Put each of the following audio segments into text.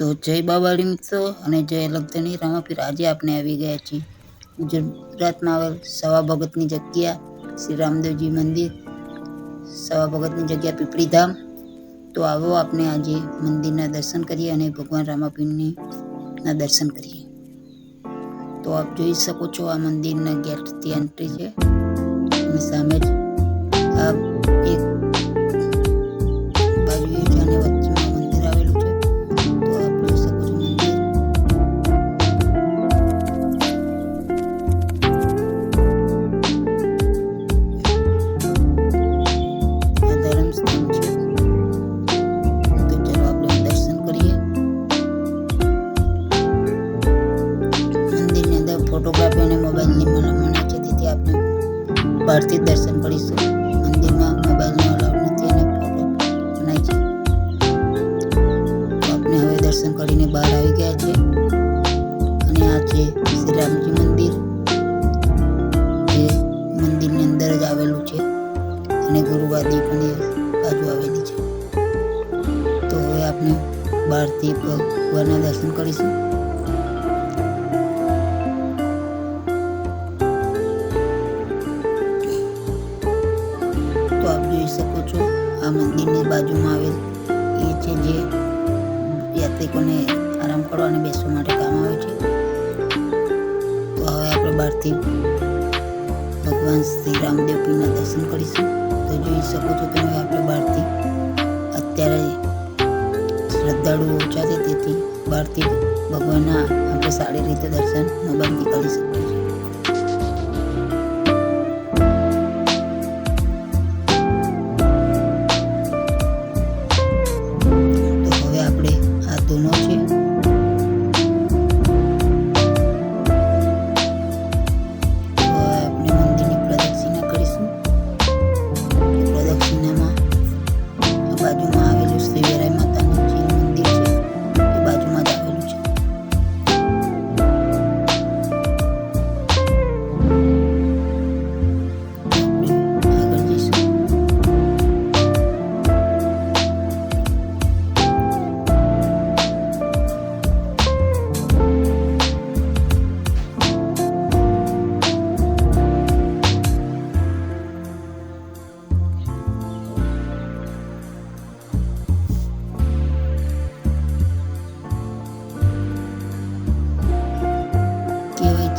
તો જય બાબાળી મિત્રો અને જય લગ્નની રામાપીર, આજે આપણે આવી ગયા છીએ ગુજરાતમાં આવેલ સવા ભગતની જગ્યા, શ્રી રામદેવજી મંદિર, સવા ભગતની જગ્યા પીપળીધામ. તો આવો આપણે આજે મંદિરના દર્શન કરીએ અને ભગવાન રામાપીરની ના દર્શન કરીએ. તો આપ જોઈ શકો છો આ મંદિરના ગેટથી એન્ટ્રી છે. અને સામે જ આ એક ફોટોગ્રાફી અને મોબાઈલની છે તેથી આપણે બહારથી દર્શન કરીશું. મંદિરમાં મોબાઈલનો અલાઉડ નથી અને ફોટો મનાય છે આપણે હવે દર્શન કરીને બહાર આવી ગયા છે અને આ છે શ્રી રામજી મંદિર. જે મંદિરની અંદર જ આવેલું છે અને ગુરુવાદી પણ બાજુ આવેલી છે. તો હવે આપણે બહારથી ભગવાનના દર્શન કરીશું. યાત્રિકોને આરામ કરવા અને બેસવા માટે કામ આવે છે. તો હવે આપણે બહારથી ભગવાન શ્રી રામદેવ પીરના દર્શન કરીશું. તો જોઈ શકો છો તમે આપણે બહારથી અત્યારે શ્રદ્ધાળુઓ ઓછા છે, તેથી બહારથી ભગવાનના આપણે સારી રીતે દર્શન મોબાઈલથી કરી શકીએ છીએ.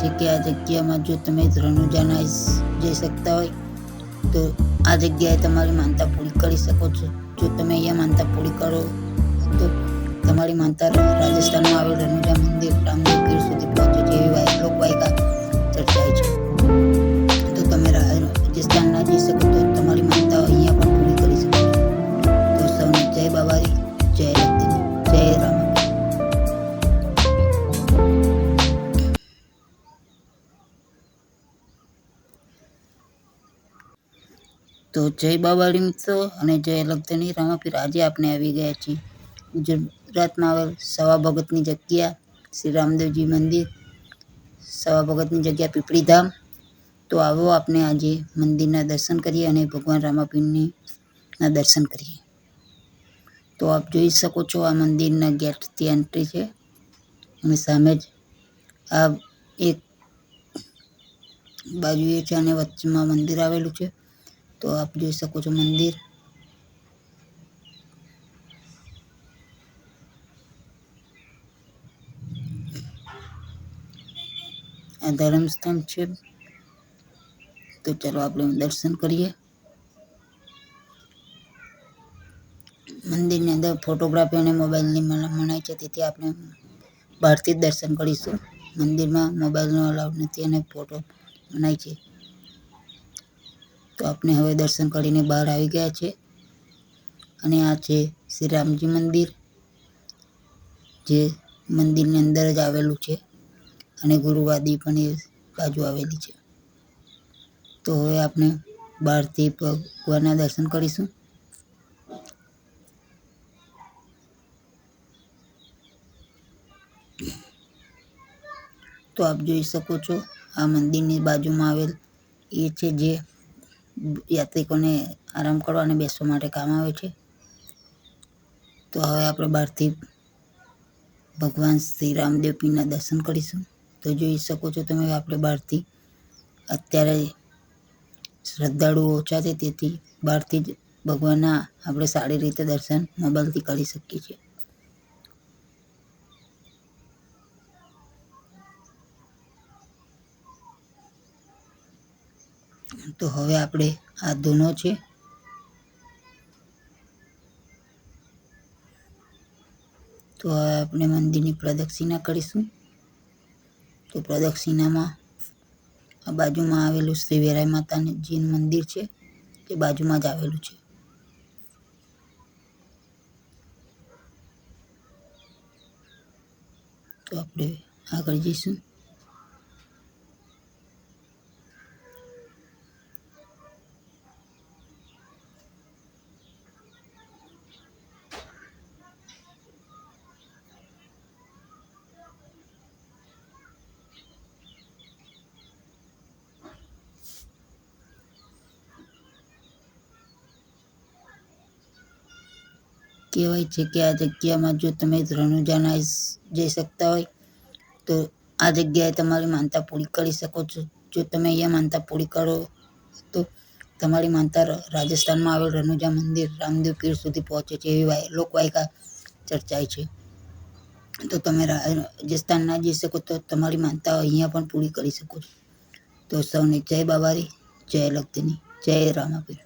છે કે આ જગ્યામાં જો તમે રણુજા ના જઈ શકતા હોય, તો આ જગ્યાએ તમારી માનતા પૂરી કરી શકો છો. જો તમે અહીંયા માનતા પૂરી કરો, તો તમારી માનતા રાજસ્થાનમાં આવેલ રણુજા મંદિર રામદેવ ગીર સુધી પહોંચે છે એવી વાય- તો જય બાબાળી મિત્રો અને જય લગ્ધની રામાપીર આજે આપણે આવી ગયા છીએ ગુજરાતમાં આવેલ સવા ભગતની જગ્યા, શ્રી રામદેવજી મંદિર, સવા ભગતની જગ્યા પીપળીધામ. તો આવો આપણે આજે મંદિરના દર્શન કરીએ અને ભગવાન રામાપીરની દર્શન કરીએ. તો આપ જોઈ શકો છો આ મંદિરના ગેટથી એન્ટ્રી છે અને સામે જ આ એક બાજુએ છે અને વચ્ચેમાં મંદિર આવેલું છે. તો આપ જોઈ શકો છો મંદિર. આ ધર્મસ્થાન છે. તો ચાલો આપણે દર્શન કરીએ. મંદિરની અંદર ફોટોગ્રાફી અને મોબાઈલની મના- મનાઈ છે. તેથી આપણે બહારથી જ દર્શન કરીશું. મંદિરમાં મોબાઈલનો અલાઉડ નથી અને ફોટો મનાય છે. તો આપણે હવે દર્શન કરીને બહાર આવી ગયા છે. અને આ છે શ્રી રામજી મંદિર, જે મંદિરની અંદર જ આવેલું છે અને ગુરુવાદી પણ એ બાજુ આવેલી છે. તો હવે આપણે બહારથી ભગવાનના દર્શન કરીશું. તો આપ જોઈ શકો છો, આ મંદિરની બાજુમાં આવેલ એ છે જે યાત્રિકોને આરામ કરવા અને બેસવા માટે કામ આવે છે. તો હવે આપણે બહારથી ભગવાન શ્રી રામદેવ પીરના દર્શન કરીશું. તો જોઈ શકો છો તમે આપણે બહારથી અત્યારે શ્રદ્ધાળુઓ ઓછા છે, તેથી બહારથી જ ભગવાનના આપણે સારી રીતે દર્શન મોબાઈલથી કરી શકીએ છીએ. તો હવે આપણે આ ધૂનો છે. તો હવે આપણે મંદિરની પ્રદક્ષિણા કરીશું. તો પ્રદક્ષિણામાં આ બાજુમાં આવેલું શ્રી વેરાઈ જૈન મંદિર છે તે બાજુમાં જ આવેલું છે. તો આપણે આગળ જઈશું. કહેવાય છે કે આ જગ્યામાં જો તમે રણુજા ના જઈ શકતા હોય, તો આ જગ્યાએ તમારી માનતા પૂરી કરી શકો છો. જો તમે અહીંયા માનતા પૂરી કરો, તો તમારી માનતા રાજસ્થાનમાં આવેલ રણુજા મંદિર રામદેવ પીર સુધી પહોંચે છે એવી વાય- લોકવાયકા ચર્ચાય છે. તો તમે રાજસ્થાન ના જઈ શકો તો તમારી માનતા અહીંયા પણ પૂરી કરી શકો છો. તો સૌને જય બાબારી જય લખધની જય રામાપીર.